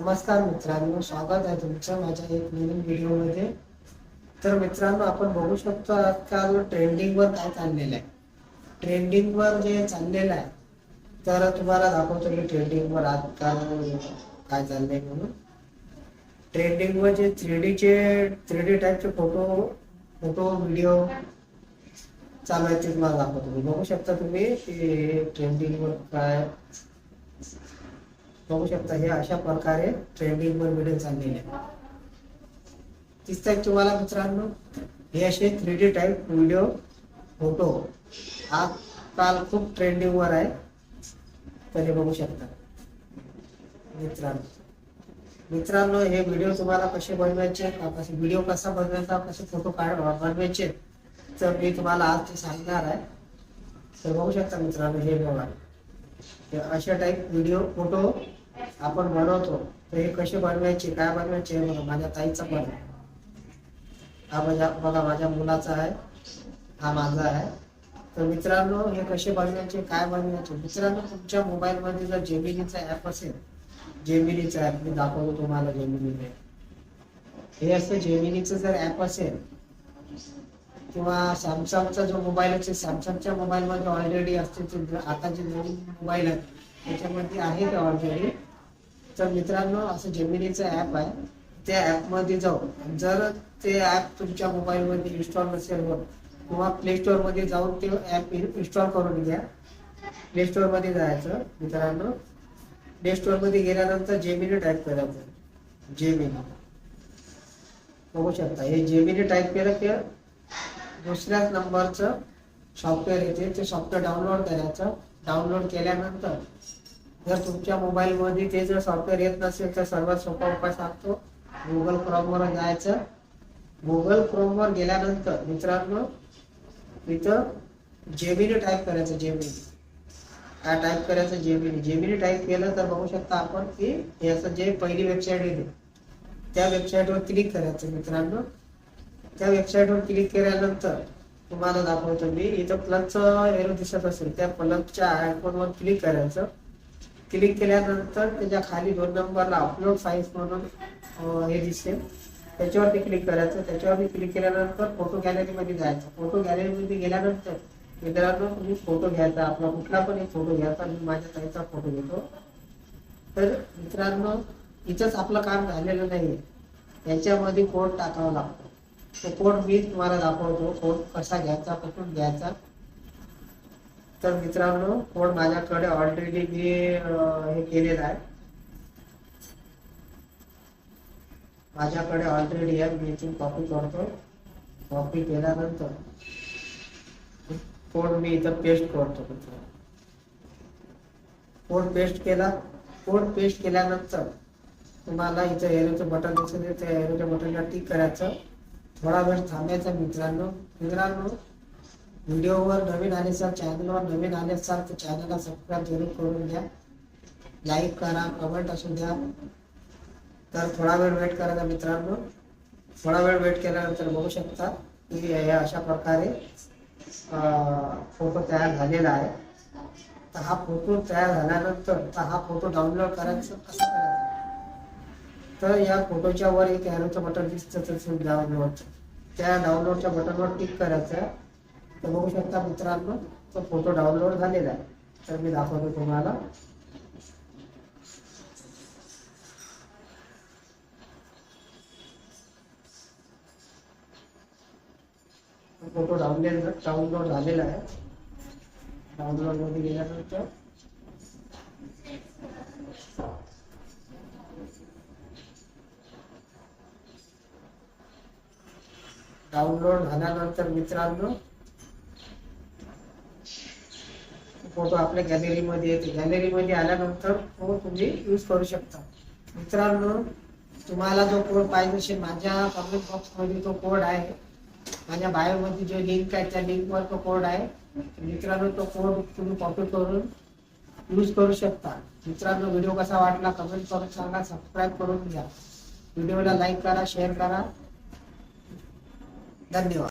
नमस्कार मित्रांनो स्वागत आहे तुमचं माझ्या एक नवीन व्हिडिओमध्ये. तर मित्रांनो आपण बघू शकतो आजकाल ट्रेंडिंगवर काय चाललेलं आहे. ट्रेंडिंगवर जे चाललेलं आहे तर तुम्हाला दाखवतो मी ट्रेंडिंगवर आजकाल काय चाललंय म्हणून. ट्रेंडिंगवर जे थ्री डीचे थ्री डी टाईपचे फोटो फोटो व्हिडिओ चालू आहेत ते तुम्हाला दाखवतो. बघू शकता तुम्ही की ट्रेंडिंगवर काय बघू शकता हे अशा प्रकारे ट्रेंडिंग वर व्हिडिओ चाललेले आहे तुम्हाला मित्रांनो? हे असे three D type video photo आजकाल खूप ट्रेंडिंग वर आहे. तरी बघू शकता. मित्रांनो. मित्रांनो हे व्हिडिओ तुम्हाला कसे बनवायचे कसे व्हिडिओ कसा बनवायचा कसे फोटो काढ बनवायचे तर मी तुम्हाला आज ते सांगणार आहे. तर बघू शकता मित्रांनो हे बघा. अशा टाईप व्हिडिओ फोटो आपण बनवतो तर हे कसे बनवायचे काय बनवायचे हे बघा माझ्या ताईचा पण आहे. हा माझ्या बघा माझ्या मुलाचा आहे. हा माझा आहे. तर मित्रांनो हे कसे बनवायचे काय बनवायचे? मित्रांनो तुमच्या मोबाईलमध्ये जर जेमिनीचा ऍप असेल जेमिनीचा ऍप मी दाखवतो तुम्हाला जेमिनीने हे असं जेमिनीचं जर ऍप असेल किंवा सॅमसंगचा जो मोबाईल असेल सॅमसंगच्या मोबाईलमध्ये ऑलरेडी असते आता जे नवीन मोबाईल आहेत त्याच्यामध्ये आहे ते ऑलरेडी तर मित्रांनो असं जेमिनीचं ॲप आहे. त्या ॲपमध्ये जाऊन जर ते ॲप तुमच्या मोबाईलमध्ये इन्स्टॉल नसेल होत किंवा प्ले स्टोअरमध्ये जाऊन ते ॲप इन्स्टॉल करून घ्या. प्ले स्टोअरमध्ये जायचं मित्रांनो. प्ले स्टोअरमध्ये गेल्यानंतर जेमिनी टाईप करायचं जेमिनी बघू शकता हे जेमिनी टाईप केलं की दुसऱ्याच नंबरचं सॉफ्टवेअर येते. ते सॉफ्टवेअर डाउनलोड करायचं. डाउनलोड केल्यानंतर जर तुमच्या मोबाईलमध्ये ते जर सॉफ्टवेअर येत नसेल तर सर्वात सोपा उपाय सांगतो. गुगल क्रोमवर जायचं. गुगल क्रोमवर गेल्यानंतर मित्रांनो इथं जेमिनी टाईप करायचं जेमिनी काय टाईप करायचं? जेमिनी जेमिनी टाईप केलं तर बघू शकता आपण की हे असं जे पहिली वेबसाईट येते त्या वेबसाईटवर क्लिक करायचं मित्रांनो. त्या वेबसाईटवर क्लिक केल्यानंतर तुम्हाला दाखवतो मी इथं प्लसचं एरो दिसत असेल त्या प्लसच्या आयकॉनवर क्लिक करायचं. क्लिक केल्यानंतर त्याच्याखाली दोन नंबरला अपलोड साईज म्हणून हे दिसेल. त्याच्यावरती क्लिक करायचं. त्याच्यावरती क्लिक केल्यानंतर फोटो गॅलरीमध्ये जायचं. फोटो गॅलरीमध्ये गेल्यानंतर मित्रांनो तुम्ही फोटो घ्यायचा. आपला कुठला पण एक फोटो घ्यायचा. मी माझ्या ताईचा फोटो घेतो. तर मित्रांनो इथंच आपलं काम झालेलं नाही याच्यामध्ये कोड टाकावा लागतो. तो कोड मी तुम्हाला दाखवतो. कोड कसा घ्यायचा कुठून घ्यायचा. तर मित्रांनो कोड माझ्याकडे ऑलरेडी मी हे केलेला आहे. माझ्याकडे ऑलरेडी आहे मी इथून कॉपी करतो. कॉपी केल्यानंतर कोड मी इथं पेस्ट करतो मित्रांनो. कोड पेस्ट केला कोड पेस्ट केल्यानंतर तुम्हाला इथं एरोचं बटन दिसेल त्या एरोच्या बटनला टिक करायचं. थोडा वेळ थांबायचा मित्रांनो. मित्रांनो व्हिडिओवर नवीन आले सर चॅनलवर नवीन आले सर तर चॅनलला सबस्क्राईब जरूर करून घ्या. लाईक करा कमेंट असू द्या. तर थोडा वेळ वेट करायचा मित्रांनो. थोडा वेळ वेट केल्यानंतर बघू शकता की या अशा प्रकारे फोटो तयार झालेला आहे. तर हा फोटो तयार झाल्यानंतर तर हा फोटो डाउनलोड करायचं कसं करायचं? तर या फोटोच्या वर एक ॲरोचं बटन दिसतं तसं डाउनलोडचं त्या डाउनलोडच्या बटनवर क्लिक करायचं. तर बघू शकता मित्रांनो तो फोटो डाउनलोड झालेला आहे. तर मी दाखवतो तुम्हाला. फोटो डाउनलोड डाउनलोड झालेला आहे. डाउनलोडमध्ये गेल्यानंतर डाउनलोड झाल्यानंतर मित्रांनो फोटो आपल्या गॅलरीमध्ये येते. गॅलरीमध्ये आल्यानंतर तो तुम्ही यूज करू शकता. मित्रांनो तुम्हाला जो कोड पाहिजे असेल माझ्या कमेंट बॉक्समध्ये तो कोड आहे. माझ्या बायोमध्ये जो लिंक आहे त्या लिंकवर तो कोड आहे. मित्रांनो तो कोड तुम्ही कॉपी करून यूज करू शकता. मित्रांनो व्हिडिओ कसा वाटला कमेंट करून सांगा. सबस्क्राईब करून घ्या. व्हिडिओला लाईक करा शेअर करा. धन्यवाद.